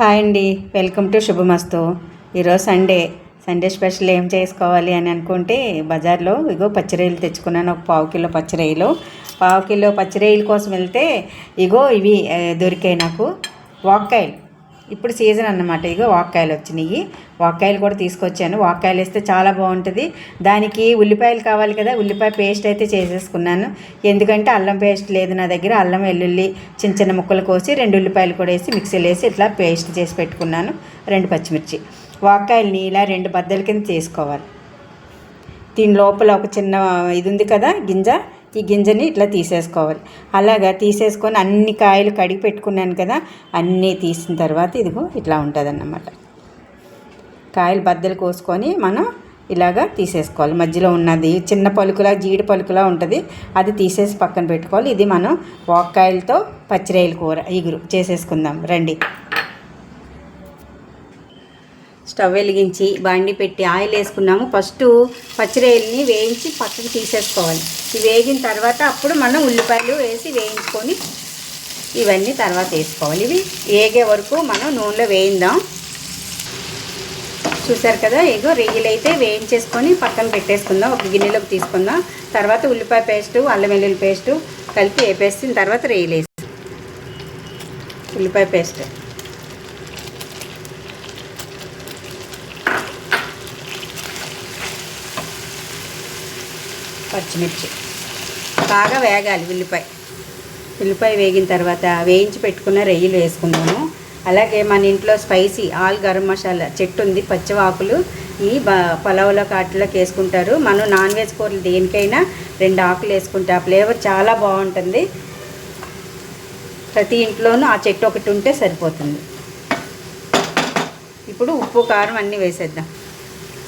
Hi అండి. Welcome to శుభమస్తు. ఈరోజు Sunday. Sunday special ఏం చేసుకోవాలి అని అనుకుంటే బజార్లో ఇగో పచ్చిరొయ్యలు తెచ్చుకున్నాను. ఒక పావు కిలో పచ్చిరొయ్యలు. పావు కిలో పచ్చిరొయ్యల కోసం వెళ్తే ఇగో ఇవి దొరికాయి నాకు. వాక్కాయలు. ఇప్పుడు సీజన్ అన్నమాట. ఇగో వాక్కాయలు వచ్చినాయి. వాక్కాయలు కూడా తీసుకొచ్చాను. వాక్కాయలు వేస్తే చాలా బాగుంటుంది. దానికి ఉల్లిపాయలు కావాలి కదా. ఉల్లిపాయ పేస్ట్ అయితే చేసేసుకున్నాను. ఎందుకంటే అల్లం పేస్ట్ లేదు నా దగ్గర. అల్లం వెల్లుల్లి చిన్న చిన్న ముక్కలు కోసి రెండు ఉల్లిపాయలు కూడా వేసి మిక్సీలో వేసి ఇట్లా పేస్ట్ చేసి పెట్టుకున్నాను. రెండు పచ్చిమిర్చి. వాక్కాయలని ఇలా రెండు బద్దల కింద చేసుకోవాలి. దీని లోపల ఒక చిన్న ఇది ఉంది కదా గింజ. ఈ గింజని ఇట్లా తీసేసుకోవాలి. అలాగా తీసేసుకొని అన్ని కాయలు కడిగి పెట్టుకున్నాను కదా అన్నీ తీసిన తర్వాత ఇదిగో ఇట్లా ఉంటుంది కాయలు బద్దలు కోసుకొని మనం ఇలాగా తీసేసుకోవాలి. మధ్యలో ఉన్నది చిన్న పలుకులా జీడి పలుకులా ఉంటుంది. అది తీసేసి పక్కన పెట్టుకోవాలి. ఇది మనం వాక్కాయలతో పచ్చిరేయల కూర ఇగురు చేసేసుకుందాం. రండి. స్టవ్ వెలిగించి బండి పెట్టి ఆయిల్ వేసుకున్నాము. ఫస్ట్ పచ్చిరేయల్ని వేయించి పక్కన తీసేసుకోవాలి. ఇవి వేగిన తర్వాత అప్పుడు మనం ఉల్లిపాయలు వేసి వేయించుకొని ఇవన్నీ తర్వాత వేసుకోవాలి. ఇవి వేగే వరకు మనం నూనెలో వేయిందాం. చూసారు కదా ఏదో రొయ్యలు అయితే వేయించేసుకొని పక్కన పెట్టేసుకుందాం. ఒక గిన్నెలోకి తీసుకుందాం. తర్వాత ఉల్లిపాయ పేస్టు అల్లం వెల్లుల్లి పేస్టు కలిపి వేపేసిన తర్వాత రొయ్యలు వేసి ఉల్లిపాయ పేస్ట్. పచ్చిమిర్చి. బాగా వేగాలి ఉల్లిపాయ. ఉల్లిపాయ వేగిన తర్వాత వేయించి పెట్టుకున్న రొయ్యలు వేసుకుందాము. అలాగే మన ఇంట్లో స్పైసీ ఆల్ గరం మసాలా చెట్టు ఉంది పచ్చివాకులు ఈ బ కాటిలోకి వేసుకుంటారు. మనం నాన్ వెజ్ కూరలు దేనికైనా రెండు ఆకులు వేసుకుంటే ఆ ఫ్లేవర్ చాలా బాగుంటుంది. ప్రతి ఇంట్లోనూ ఆ చెట్టు ఒకటి ఉంటే సరిపోతుంది. ఇప్పుడు ఉప్పు కారం అన్నీ వేసేద్దాం.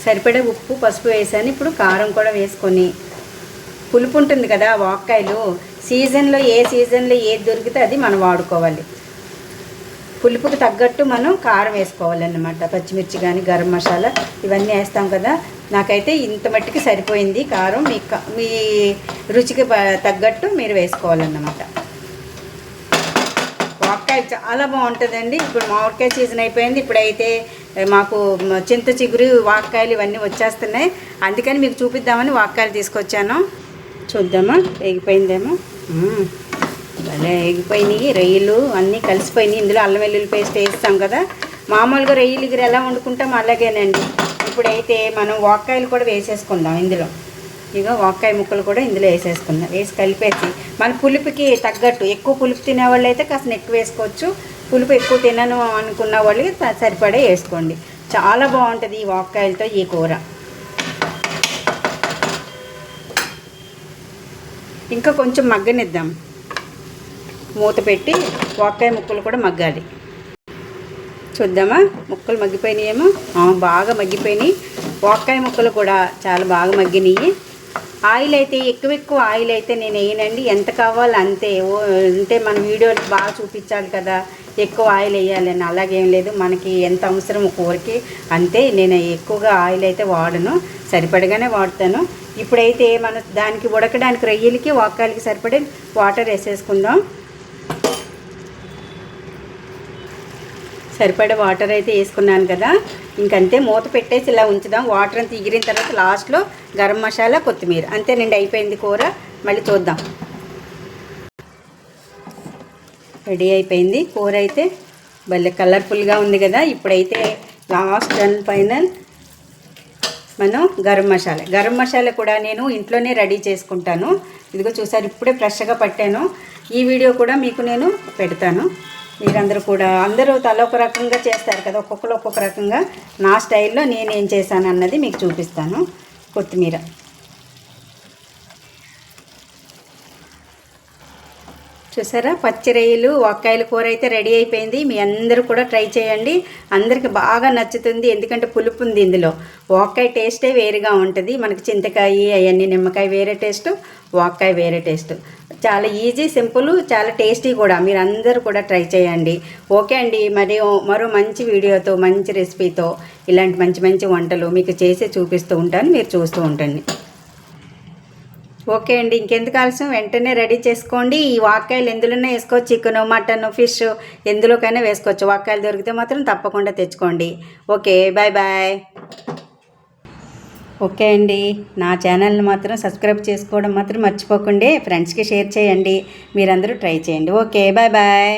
సరిపడే ఉప్పు పసుపు వేసాను. ఇప్పుడు కారం కూడా వేసుకొని పులుపు ఉంటుంది కదా వాక్కాయలు. సీజన్లో ఏ సీజన్లో ఏది దొరికితే అది మనం వాడుకోవాలి. పులుపుకి తగ్గట్టు మనం కారం వేసుకోవాలన్నమాట. పచ్చిమిర్చి కానీ గరం మసాలా ఇవన్నీ వేస్తాం కదా. నాకైతే ఇంత మట్టికి సరిపోయింది కారం. మీ క- మీ రుచికి తగ్గట్టు మీరు వేసుకోవాలన్నమాట. వాక్కాయ చాలా బాగుంటుందండి. ఇప్పుడు మామిడికాయ సీజన్ అయిపోయింది. ఇప్పుడైతే మాకు చింత చిగురు వాక్కాయలు ఇవన్నీ వచ్చేస్తున్నాయి. అందుకని మీకు చూపిద్దామని వాక్కాయలు తీసుకొచ్చాను. చూద్దామా? వేగిపోయిందేమో. భలే వేగిపోయినాయి రొయ్యలు అన్నీ కలిసిపోయినాయి. ఇందులో అల్లం వెల్లుల్లి పేస్ట్ వేస్తాం కదా. మామూలుగా రొయ్యలు ఇగురు ఎలా వండుకుంటాం అలాగేనండి. ఇప్పుడైతే మనం వాక్కాయలు కూడా వేసేసుకుందాం ఇందులో. ఇక వాక్కాయ ముక్కలు కూడా ఇందులో వేసేసుకుందాం. వేసి కలిపేసి మన పులుపుకి తగ్గట్టు ఎక్కువ పులుపు తినేవాళ్ళు అయితే కాస్త ఎక్కువ వేసుకోవచ్చు. పులుపు ఎక్కువ తినను అనుకున్న వాళ్ళకి సరిపడే వేసుకోండి. చాలా బాగుంటుంది ఈ వాక్కాయలతో ఈ కూర. ఇంకా కొంచెం మగ్గనిద్దాం. మూత పెట్టి వాక్కాయ ముక్కలు కూడా మగ్గాలి. చూద్దామా? ముక్కలు మగ్గిపోయినాయేమో? బాగా మగ్గిపోయినాయి. వాక్కాయ ముక్కలు కూడా చాలా బాగా మగ్గినాయి. ఆయిల్ అయితే ఎక్కువ ఎక్కువ ఆయిల్ అయితే నేను వేయనండి. ఎంత కావాలో అంతే. ఓ అంటే మన వీడియోలు బాగా చూపించాలి కదా. ఎక్కువ ఆయిల్ వేయాలని అలాగేం లేదు. మనకి ఎంత అవసరం కూరకి అంతే. నేను ఎక్కువగా ఆయిల్ అయితే వాడను. సరిపడగానే వాడతాను. ఇప్పుడైతే మన దానికి ఉడకడానికి రొయ్యలకి వాకాయలకి సరిపడే వాటర్ వేసేసుకుందాం. సరిపడే వాటర్ అయితే వేసుకున్నాను కదా. ఇంకంతే మూత పెట్టేసి ఇలా ఉంచుదాం. వాటర్ అంతా ఎగిరిన తర్వాత లాస్ట్లో గరం మసాలా కొత్తిమీర. అంతేనండి అయిపోయింది కూర. మళ్ళీ చూద్దాం. రెడీ అయిపోయింది. కూర అయితే భలే కలర్ఫుల్గా ఉంది కదా. ఇప్పుడైతే లాస్ట్ అండ్ ఫైనల్ మనం గరం మసాలా. గరం మసాలా కూడా నేను ఇంట్లోనే రెడీ చేసుకుంటాను. ఇదిగో చూసారు ఇప్పుడే ఫ్రెష్గా పట్టాను. ఈ వీడియో కూడా మీకు నేను పెడతాను. మీరందరూ కూడా అందరూ తలొక రకంగా చేస్తారు కదా ఒక్కొక్కరు ఒక్కొక్క రకంగా. నా స్టైల్లో నేను ఏం చేశాను అన్నది మీకు చూపిస్తాను. కొత్తిమీర. చూసారా? పచ్చి రొయ్యలు వంకాయల కూర అయితే రెడీ అయిపోయింది. మీ అందరూ కూడా ట్రై చేయండి. అందరికి బాగా నచ్చుతుంది. ఎందుకంటే పులుపు ఉంది ఇందులో. వంకాయ టేస్టే వేరుగా ఉంటుంది. మనకి చింతకాయ అవన్నీ నిమ్మకాయ వేరే టేస్ట్ వంకాయ వేరే టేస్ట్. చాలా ఈజీ సింపుల్ చాలా టేస్టీ కూడా. మీరు అందరూ కూడా ట్రై చేయండి. ఓకే అండి. మరి మరో మంచి వీడియోతో మంచి రెసిపీతో ఇలాంటి మంచి మంచి వంటలు మీకు చేసి చూపిస్తూ ఉంటాను. మీరు చూస్తూ ఉండండి. ఓకే అండి. ఇంకెందుకు ఆలస్యం? వెంటనే రెడీ చేసుకోండి. ఈ వాక్కాయలు ఎందులోనే వేసుకోవచ్చు? చికెన్ మటన్ ఫిష్ ఎందులోకైనా వేసుకోవచ్చు. వాక్కాయలు దొరికితే మాత్రం తప్పకుండా తెచ్చుకోండి. ఓకే బాయ్ బాయ్ ఓకే అండి. నా ఛానల్ని మాత్రం సబ్స్క్రైబ్ చేసుకోవడం మాత్రం మర్చిపోకండి. ఫ్రెండ్స్కి షేర్ చేయండి. మీరందరూ ట్రై చేయండి. Okay bye bye.